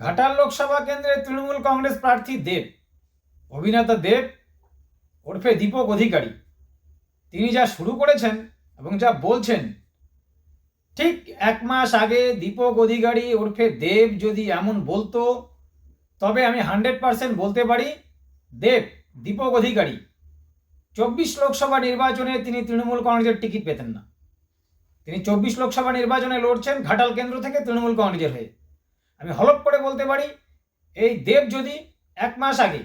ঘাটাল লোকসভা কেন্দ্রে তৃণমূল কংগ্রেস প্রার্থী দেব, অভিনেতা দেব ওরফে দীপক অধিকারী। তিনি যা শুরু করেছেন এবং যা বলছেন, ঠিক এক মাস আগে দীপক অধিকারী ওরফে দেব যদি এমন বলতো, তবে আমি হান্ড্রেড পার্সেন্ট বলতে পারি, দেব, দীপক অধিকারী, চব্বিশ লোকসভা নির্বাচনে তিনি তৃণমূল কংগ্রেসের টিকিট পেতেন না। তিনি চব্বিশ লোকসভা নির্বাচনে লড়ছেন ঘাটাল কেন্দ্র থেকে তৃণমূল কংগ্রেসের হয়ে। আমি হলপ করে বলতে পারি, এই দেব যদি এক মাস আগে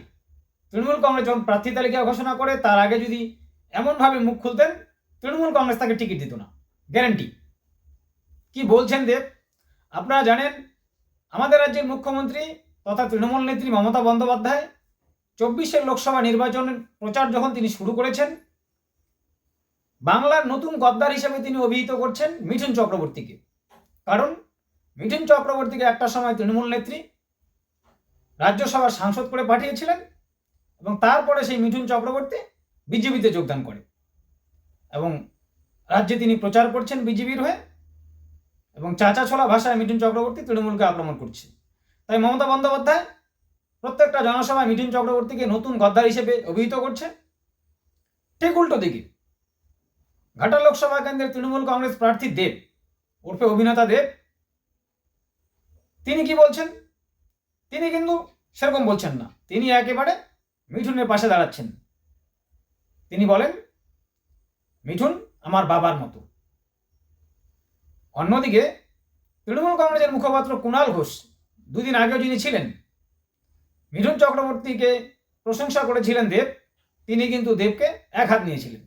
তৃণমূল কংগ্রেস যখন প্রার্থী তালিকা ঘোষণা করে, তার আগে যদি এমনভাবে মুখ খুলতেন, তৃণমূল কংগ্রেস তাকে টিকিট দিত না। গ্যারান্টি। কি বলছেন দেব? আপনারা জানেন, আমাদের রাজ্যের মুখ্যমন্ত্রী তথা তৃণমূল নেত্রী মমতা বন্দ্যোপাধ্যায় চব্বিশের লোকসভা নির্বাচনের প্রচার যখন তিনি শুরু করেছেন, বাংলার নতুন গদ্দার হিসেবে তিনি অভিহিত করছেন মিঠুন চক্রবর্তীকে। কারণ মিঠুন চক্রবর্তীকে একটা সময় তৃণমূল নেত্রী রাজ্যসভার সাংসদ করে পাঠিয়েছিলেন এবং তারপরে সেই মিঠুন চক্রবর্তী বিজেপিতে যোগদান করে এবং রাজ্যে তিনি প্রচার করছেন বিজেপির হয়ে এবং চাচা ছোলা ভাষায় মিঠুন চক্রবর্তী তৃণমূলকে আক্রমণ করছে। তাই মমতা বন্দ্যোপাধ্যায় প্রত্যেকটা জনসভায় মিঠুন চক্রবর্তীকে নতুন গদ্দার হিসেবে অভিহিত করছে। ঠিক উল্টো দিকে ঘাটা লোকসভা কেন্দ্রের তৃণমূল কংগ্রেস প্রার্থী দেব ওরফে অভিনেতা দেব তিনি কি বলছেন? তিনি কিন্তু সেরকম বলছেন না। তিনি একেবারে মিঠুনের পাশে দাঁড়াচ্ছেন। তিনি বলেন, মিঠুন আমার বাবার মতো। অন্যদিকে তৃণমূল কংগ্রেসের মুখপাত্র কুণাল ঘোষ দুদিন আগেও যিনি ছিলেন, মিঠুন চক্রবর্তীকে প্রশংসা করেছিলেন দেব। তিনি কিন্তু দেবকে এক হাত নিয়েছিলেন।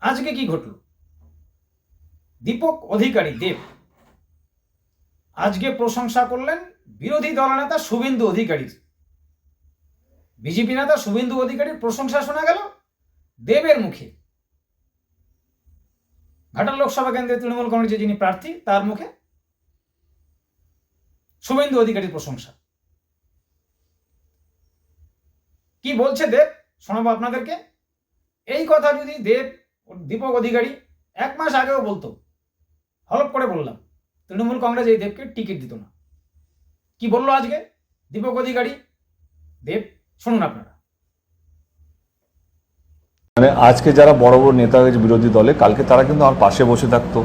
আজকে কি ঘটল? দীপক অধিকারী দেব আজকে প্রশংসা করলেন বিরোধী দলনেতা শুভেন্দু অধিকারীর বিজেপি নেতা শুভেন্দু অধিকারীর প্রশংসা শোনা গেল দেবের মুখে। ঘাটাল লোকসভা কেন্দ্রের তৃণমূল কংগ্রেসের যিনি প্রার্থী, তার মুখে শুভেন্দু অধিকারীর প্রশংসা। কি বলছে দেব? শোনাবো আপনাদেরকে। এই কথা যদি দেব, দীপক অধিকারী এক মাস আগেও বলতো। হলপ করে বললাম। তৃণমূল কংগ্রেস এই দেবকে টিকিট দিত না। কি বলল আজকে? দীপক অধিকারী? দেব, শুনুন আপনারা। মানে আজকে যারা বড় বড় নেতা হয়েছে বিরোধী দলে, কালকে তারা কিন্তু আমার পাশে বসে থাকতো।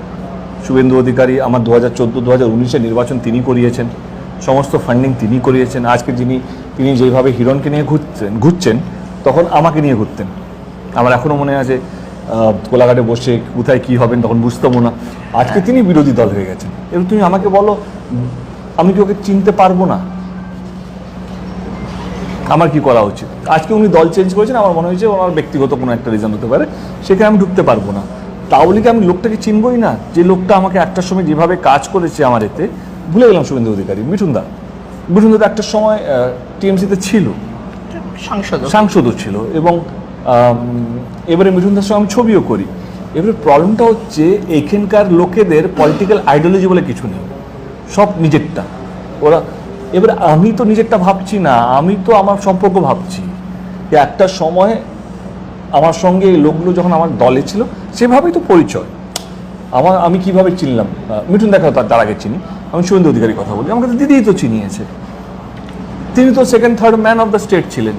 শুভেন্দু অধিকারী, আমার দু হাজার চোদ্দ, দু নির্বাচন তিনি করিয়েছেন। সমস্ত ফান্ডিং তিনি করিয়েছেন। আজকে যিনি, তিনি যেভাবে হিরণকে নিয়ে ঘুরছেন ঘুরছেন, তখন আমাকে নিয়ে ঘুরতেন। আমার এখনও মনে আছে কোলাঘাটে বসে কোথায় কি হবেন তখন বুঝতামও না। আজকে তিনি বিরোধী দল হয়ে গেছেন। এবং তুমি আমাকে বলো আমি কি ওকে চিনতে পারব না? আমার কি করা উচিত? আজকে উনি দল চেঞ্জ করেছেন আমার মনে হয়েছে ওনার ব্যক্তিগত কোনো একটা রিজন হতে পারে সেখানে আমি ঢুকতে পারব না। তাহলে কি আমি লোকটাকে চিনবই না। যে লোকটা আমাকে একটার সময় যেভাবে কাজ করেছে আমার এতে ভুলে গেলাম শুভেন্দু অধিকারী মিঠুন দা মিঠুন দা একটা সময় টিএমসিতে ছিল। সাংসদ সাংসদও ছিল এবং এবারে মিঠুন দার সঙ্গে আমি ছবিও করি। এবারে প্রবলেমটা হচ্ছে এখানকার লোকেদের পলিটিক্যাল আইডিওলজি বলে কিছু নেই। সব নিজেরটা। ওরা, এবারে আমি তো নিজেরটা ভাবছি না, আমি তো আমার সম্পর্ক ভাবছি যে একটা সময় আমার সঙ্গে এই লোকগুলো যখন আমার দলে ছিল, সেভাবেই তো পরিচয়। আমার, আমি কীভাবে চিনলাম? মিঠুন দেখা তার তার আগে চিনি। আমি শুভেন্দু অধিকারী কথা বলি। আমাকে তো দিদিই তো চিনিয়েছে। তিনি তো second third man of the state ছিলেন।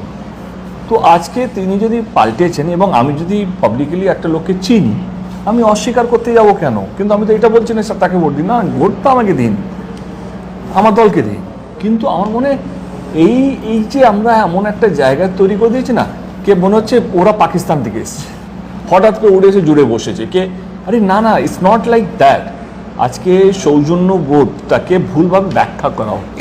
তো আজকে তিনি যদি পাল্টেছেন এবং আমি যদি পাবলিকলি একটা লোককে চিনি, আমি অস্বীকার করতে যাব কেন? কিন্তু আমি তো এটা বলছি না তাকে ভোট দিন। না, ভোট তো আমাকে দিন। আমার দলকে দিন। কিন্তু আমার মনে এই এই যে আমরা এমন একটা জায়গা তৈরি করে দিয়েছি না, কে মনে হচ্ছে ওরা পাকিস্তান থেকে এসছে। হঠাৎ করে উড়ে এসে জুড়ে বসেছে। কে, আরে না না ইটস নট লাইক দ্যাট আজকে সৌজন্য বোধটাকে ভুলভাবে ব্যাখ্যা করা হচ্ছে।